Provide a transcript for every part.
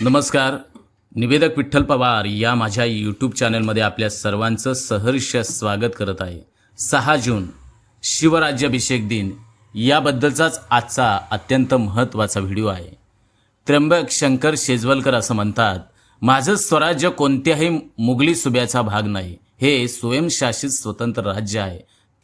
नमस्कार. निवेदक विठ्ठल पवार या माझ्या यूट्यूब चॅनलमध्ये आपल्या सर्वांचं सहर्ष स्वागत करत आहे. सहा जून शिवराज्याभिषेक दिन. याबद्दलचाच आजचा अत्यंत महत्त्वाचा व्हिडिओ आहे. त्र्यंबक शंकर शेजवलकर असं म्हणतात माझं स्वराज्य कोणत्याही मुघली सुब्याचा भाग नाही. हे स्वयंशासित स्वतंत्र राज्य आहे.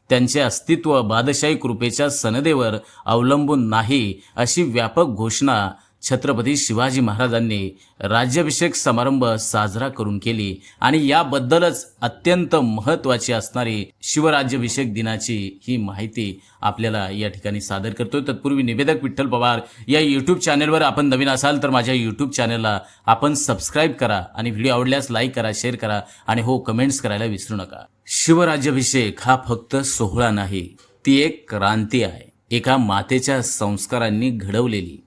त्यांचे अस्तित्व बादशाही कृपेच्या सनदेवर अवलंबून नाही अशी व्यापक घोषणा छत्रपती शिवाजी महाराजांनी राज्याभिषेक समारंभ साजरा करून केली आणि याबद्दलच अत्यंत महत्त्वाची असणारी शिवराज्याभिषेक दिनाची ही माहिती आपल्याला या ठिकाणी सादर करतोय. तत्पूर्वी निवेदक विठ्ठल पवार या यूट्यूब चॅनेलवर आपण नवीन असाल तर माझ्या यूट्यूब चॅनेलला आपण सबस्क्राईब करा आणि व्हिडिओ आवडल्यास लाईक करा शेअर करा आणि हो कमेंट्स करायला विसरू नका. शिवराज्याभिषेक हा फक्त सोहळा नाही ती एक क्रांती आहे. एका मातेच्या संस्कारांनी घडवलेली.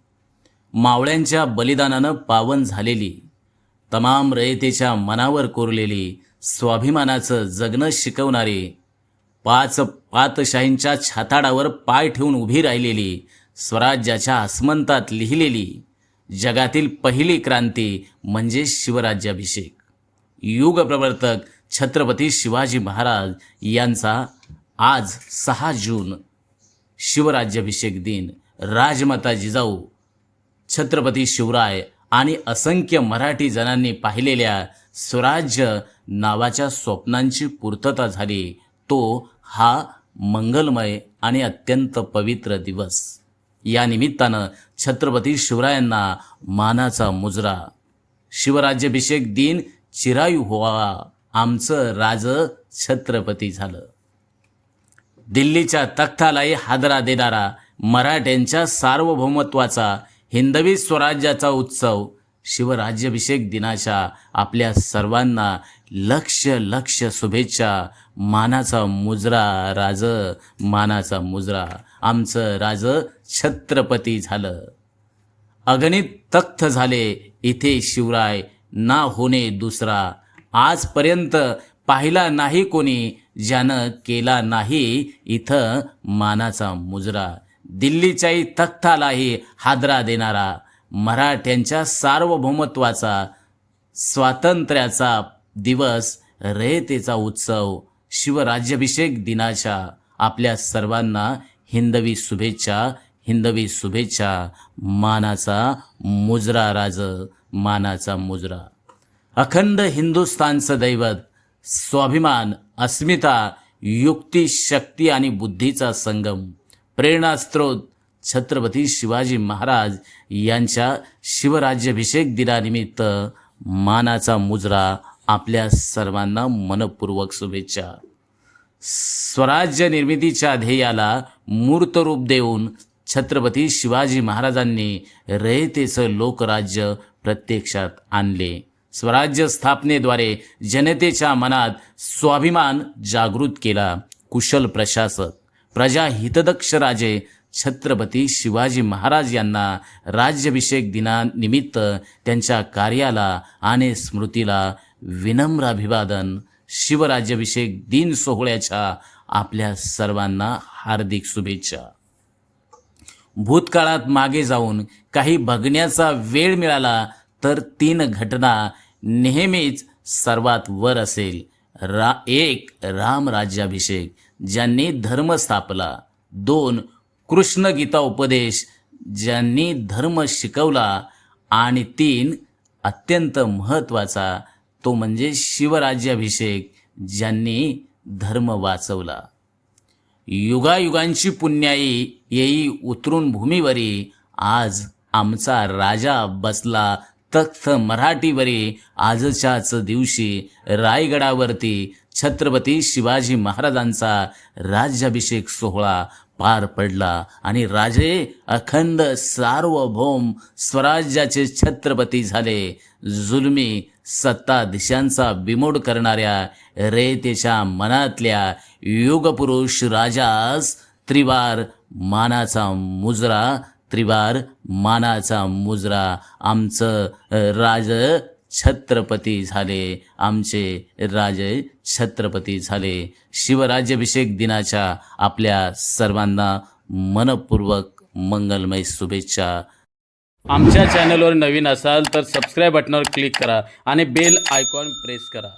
मावळ्यांच्या बलिदानानं पावन झालेली तमाम रयतेच्या मनावर कोरलेली स्वाभिमानाचं जगणं शिकवणारी पाच पातशाहींच्या छाताडावर पाय ठेवून उभी राहिलेली स्वराज्याच्या आसमंतात लिहिलेली जगातील पहिली क्रांती म्हणजे शिवराज्याभिषेक. युगप्रवर्तक छत्रपती शिवाजी महाराज यांचा आज सहा जून शिवराज्याभिषेक दिन. राजमाता जिजाऊ छत्रपती शिवराय आणि असंख्य मराठी जणांनी पाहिलेल्या स्वराज्य नावाच्या स्वप्नांची पूर्तता झाली. तो हा मंगलमय आणि अत्यंत पवित्र दिवस. या निमित्तानं छत्रपती शिवरायांना मानाचा मुजरा. शिवराज्याभिषेक दिन चिरायू होवा आमचं राज छत्रपती झालं. दिल्लीच्या तख्तालाही हादरा देणारा मराठ्यांच्या सार्वभौमत्वाचा हिंदवी स्वराज्याचा उत्सव शिवराज्याभिषेक दिनाच्या आपल्या सर्वांना लक्ष लक्ष शुभेच्छा मानाचा मुजरा राज मानाचा मुजरा. आमचं राज छत्रपती झालं. अगणित तख्त झाले इथे शिवराय ना होणे दुसरा. आजपर्यंत पाहिला नाही कोणी ज्यानं केला नाही इथं मानाचा मुजरा. दिल्लीच्याही तख्तालाही हादरा देणारा मराठ्यांच्या सार्वभौमत्वाचा स्वातंत्र्याचा दिवस रयतेचा उत्सव शिवराज्याभिषेक दिनाच्या आपल्या सर्वांना हिंदवी शुभेच्छा हिंदवी शुभेच्छा मानाचा मुजरा राज मानाचा मुजरा. अखंड हिंदुस्थानचं दैवत स्वाभिमान अस्मिता युक्ती शक्ती आणि बुद्धीचा संगम. प्रेरणास्त्रोत छत्रपती शिवाजी महाराज यांच्या शिवराज्याभिषेक दिनानिमित्त मानाचा मुजरा आपल्या सर्वांना मनपूर्वक शुभेच्छा. स्वराज्य निर्मितीच्या ध्येयाला मूर्त रूप देऊन छत्रपती शिवाजी महाराजांनी रयतेचं लोकराज्य प्रत्यक्षात आणले. स्वराज्य स्थापनेद्वारे जनतेच्या मनात स्वाभिमान जागृत केला. कुशल प्रशासक प्रजा हितदक्ष राजे छत्रपती शिवाजी महाराज यांना राज्याभिषेक दिनानिमित्त त्यांच्या कार्याला आणि स्मृतीला विनम्र अभिवादन शिवराज्याभिषेक दिन सोहळ्याच्या आपल्या सर्वांना हार्दिक शुभेच्छा. भूतकाळात मागे जाऊन काही बघण्याचा वेळ मिळाला तर तीन घटना नेहमीच सर्वात वर असेल. रा एक राम राज्याभिषेक ज्यांनी धर्म स्थापला. दोन कृष्ण गीता उपदेश ज्यांनी धर्म शिकवला. आणि तीन अत्यंत महत्त्वाचा तो म्हणजे शिवराज्याभिषेक ज्यांनी धर्म वाचवला. युगायुगांची पुण्याई येई उतरून भूमीवरी आज आमचा राजा बसला तख्त मराठीवरी आजच्याच दिवशी रायगडावरती छत्रपती शिवाजी महाराजांचा राज्याभिषेक सोहळा पार पडला. आणि राजे अखंड सार्वभौम स्वराज्याचे छत्रपती झाले. जुलमी सत्ताधीशांचा बिमोड करणाऱ्या रेतेच्या मनातल्या युगपुरुष राजास त्रिवार मानाचा मुजरा त्रिवार मानाचा मुजरा. आमचं राज छत्रपती झाले. आमचे राजे छत्रपती झाले. शिवराज्याभिषेक दिनाच्या आपल्या सर्वांना मनपूर्वक मंगलमय शुभेच्छा. आमच्या चॅनलवर नवीन असाल तर सबस्क्राईब बटनावर क्लिक करा आणि बेल आयकॉन प्रेस करा.